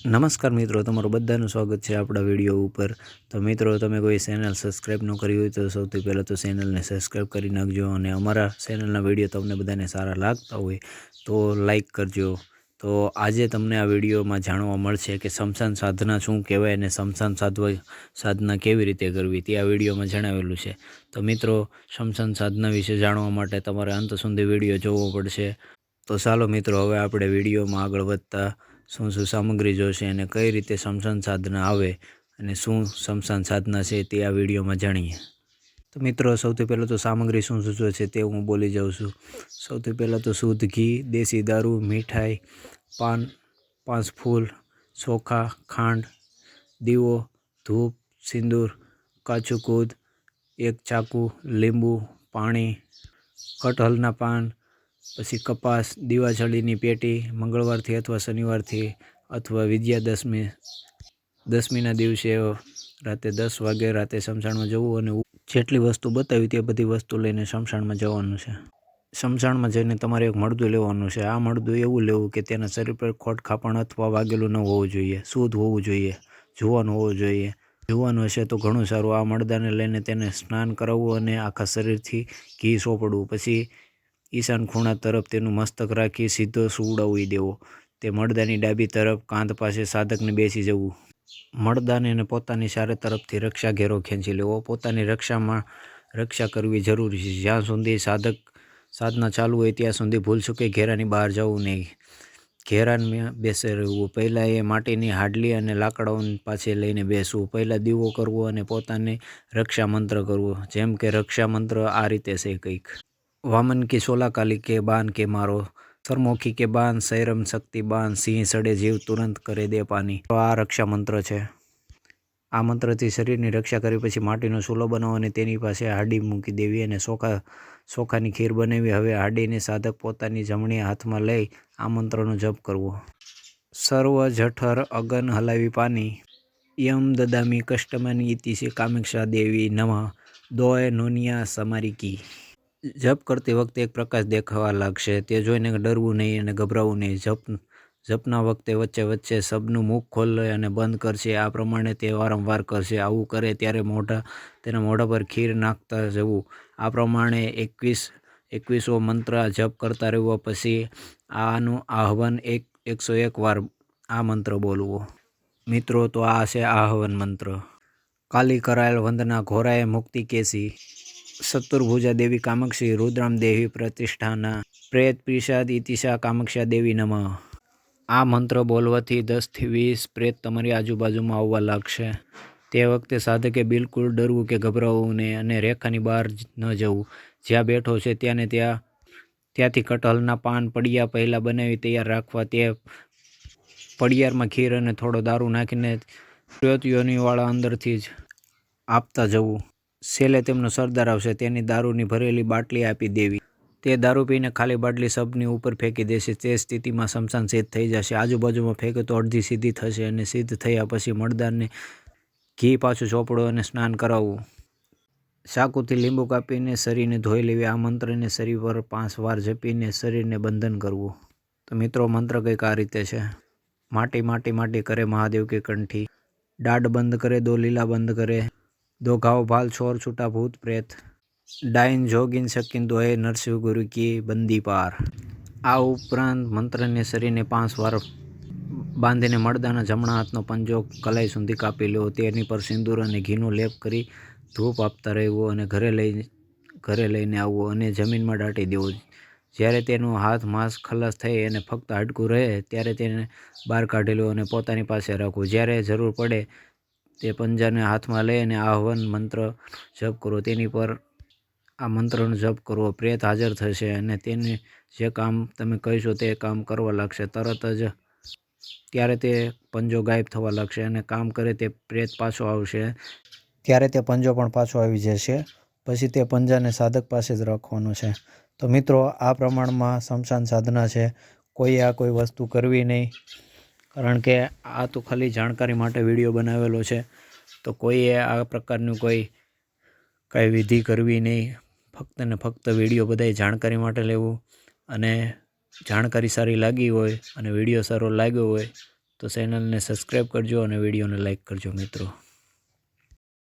નમસ્કાર મિત્રો, તમારું બધાનું સ્વાગત છે આપણા વીડિયો ઉપર. તો મિત્રો, તમે કોઈ ચેનલ સબસ્ક્રાઈબ ન કરી હોય તો સૌથી પહેલાં તો ચેનલને સબસ્ક્રાઈબ કરી નાખજો અને અમારા ચેનલના વીડિયો તમને બધાને સારા લાગતા હોય તો લાઈક કરજો. તો આજે તમને આ વિડીયોમાં જાણવા મળશે કે શમશાન સાધના શું કહેવાય અને શમશાન સાધવા, સાધના કેવી રીતે કરવી તે આ વિડીયોમાં જણાવેલું છે. તો મિત્રો, શમશાન સાધના વિશે જાણવા માટે તમારે અંત સુધી વીડિયો જોવો પડશે. તો ચાલો મિત્રો, હવે આપણે વિડીયોમાં આગળ વધતા શું શું સામગ્રી જોશે અને કઈ રીતે શમશાન સાધના આવે અને શું શમશાન સાધના છે તે આ વિડીયોમાં જાણીએ. તો મિત્રો, સૌથી પહેલાં તો સામગ્રી શું શું છે તે હું બોલી જાઉં છું. સૌથી પહેલાં તો શુદ્ધ ઘી, દેશી દારૂ, મીઠાઈ, પાન પાંચ ફૂલ ચોખા, ખાંડ, દીવો, ધૂપ, સિંદૂર, કાચું કૂદ, એક ચાકુ, લીંબુ, પાણી કટહલના પાન પછી કપાસ દીવાછળીની પેટી મંગળવારથી અથવા શનિવારથી અથવા વિજયાદશમી દસમીના દિવસે રાતે દસ વાગે રાતે શમશાણમાં જવું અને જેટલી વસ્તુ બતાવી તે બધી વસ્તુ લઈને શમશાણમાં જવાનું છે. શમશાણમાં જઈને તમારે એક મળદું લેવાનું છે. આ મળદું એવું લેવું કે તેના શરીર પર ખોટ ખાપણ અથવા વાગેલું ન હોવું જોઈએ. શુદ્ધ હોવું જોઈએ. જોવાનું હોવું જોઈએ. જોવાનું હશે તો ઘણું સારું. આ મળદાને લઈને તેને સ્નાન કરાવવું અને આખા શરીરથી ઘી સોંપડવું. પછી ઈશાન ખૂણા તરફ તેનું મસ્તક રાખી સીધો સુવડાવી દેવો. તે મળદાની ડાબી તરફ કાંધ પાસે સાધકને બેસી જવું. મળદાને અને પોતાની ચારે તરફથી રક્ષા ઘેરો ખેંચી લેવો. પોતાની રક્ષામાં રક્ષા કરવી જરૂરી છે. જ્યાં સુધી સાધક સાધના ચાલુ હોય ત્યાં સુધી ભૂલચૂકે ઘેરાની બહાર જવું નહીં. ઘેરાને બેસે રહેવું. પહેલાં એ માટીની હાડલી અને લાકડાઓની પાછે લઈને બેસવું. પહેલાં દીવો કરવો અને પોતાને રક્ષા મંત્ર કરવો. જેમ કે રક્ષા મંત્ર આ રીતે છે કંઈક. વામન કે સોલા કાલી કે બાન કે મારો સરમુખી કે બાન સૈરમ શક્તિ બાન સિંહ સડે જીવ તુરંત કરે દે પાની તો આ રક્ષા મંત્ર છે. આ મંત્રથી શરીરની રક્ષા કરી પછી માટીનો ચૂલો બનાવો અને તેની પાસે હાડી મૂકી દેવી અને સોખા, સોખાની ખીર બનાવી. હવે હાડીને સાધક પોતાની જમણી હાથમાં લઈ આ મંત્રનો જપ કરવો. સર્વ જઠર અગન હલાવી પાની. યમ દદામી કષ્ટમન ઇતિશે કામેક્ષા દેવી નમઃ. દોય નોનિયા સમારી કી. જપ કરતી વખતે એક પ્રકાશ દેખાવા લાગશે. તે જોઈને ડરવું નહીં અને ગભરાવું નહીં. જપ, જપના વખતે વચ્ચે વચ્ચે શબનું મુખ ખોલે અને બંધ કરશે. આ પ્રમાણે તે વારંવાર કરશે. આવું કરે ત્યારે મોઢા, તેના મોઢા પર ખીર નાખતા જવું. આ પ્રમાણે એકવીસ, એકવીસો મંત્ર જપ કરતા રહેવો. પછી આનું આહ્વાન એક, એકસો એક વાર આ મંત્ર બોલવો. મિત્રો, તો આ છે આહ્વાન મંત્ર. કાલી કરાયેલ વંદના ઘોરાએ મુક્તિ કેસી? ચતુર્ભુજા દેવી કામાક્ષી રુદ્રામ દેવી પ્રતિષ્ઠાના પ્રેત પિશાદ ઇતિશા કામાક્ષા દેવી નમઃ આ મંત્ર બોલવાથી દસથી વીસ પ્રેત તમારી આજુબાજુમાં આવવા લાગશે। તે વખતે સાધકે બિલકુલ ડરવું કે ગભરાવવું નહીં અને રેખાની બહાર ન જવું। જ્યાં બેઠો છે ત્યાંને ત્યાં ત્યાંથી કટહલના પાન પડિયા પહેલાં બનાવી તૈયાર રાખવા તે પડિયારમાં ખીર અને થોડો દારૂ નાખીને યોનિવાળા અંદરથી જ આપતા જવું। છેલ્લે તેમનો સરદાર આવશે, તેની દારૂની ભરેલી બાટલી આપી દેવી. તે દારૂ પીને ખાલી બાટલી સબની ઉપર ફેંકી દેશે, તે સ્થિતિમાં શમશાન સિદ્ધ થઈ જશે. આજુબાજુમાં ફેંકે તો અડધી સીધી થશે અને સિદ્ધ થયા પછી મળદારને ઘી પાછું ચોપડો અને સ્નાન કરાવવું. ચાકુથી લીંબુ કાપીને શરીરને ધોઈ લેવી. આ મંત્રને શરીર પર પાંચ વાર જપીને શરીરને બંધન કરવું. તો મિત્રો, મંત્ર કંઈક આ રીતે છે. માટી માટી માટી કરે મહાદેવ કે કંઠી. દાઢ બંધ કરે દો લીલા બંધ કરે. દો ઘાવ ભાલ છોર છૂટા ભૂત પ્રેત ડાઇન જોગીન શકીન દોહે નરસિંહ ગુરુ કી બંદી પાર આ ઉપરાંત મંત્રને શરીરને પાંચ વાર બાંધીને મળદાના જમણા હાથનો પંજો કલાઈ સુધી કાપી લેવો તેની પર સિંદૂર અને ઘીનો લેપ કરી ધૂપ આપતા રહેવું અને ઘરે લઈ ઘરે લઈને આવવું અને જમીનમાં દાટી દેવું જ્યારે તેનો હાથ માંસ ખલાસ થઈ અને ફક્ત હાડકું રહે ત્યારે તેને બહાર કાઢી લેવું અને પોતાની પાસે રાખવું જ્યારે જરૂર પડે તે પંજાને હાથમાં લઈ અને આહ્વાન મંત્ર જપ કરો. તેની પર આ મંત્રનો જપ કરવો પ્રેત હાજર થશે અને તેને જે કામ તમે કહીશો તે કામ કરવા લાગશે. તરત જ ત્યારે તે પંજો ગાયબ થવા લાગશે અને કામ કરે તે પ્રેત પાછો આવશે. ત્યારે તે પંજો પણ પાછો આવી જશે. પછી તે પંજાને સાધક પાસે જ રાખવાનો છે. તો મિત્રો, આ પ્રમાણમાં સમશાન સાધના છે. કોઈ આ કોઈ વસ્તુ કરવી નહીં. કારણ કે આ તો ખાલી જાણકારી માટે વીડિયો બનાવેલો છે. તો કોઈએ આ પ્રકારનું કોઈ, કાંઈ વિધિ કરવી નહીં. ફક્ત ને ફક્ત વીડિયો બધાય જાણકારી માટે લેવું. અને જાણકારી સારી લાગી હોય અને વીડિયો સારો લાગ્યો હોય તો ચેનલને સબસ્ક્રાઈબ કરજો અને વિડીયોને લાઈક કરજો મિત્રો.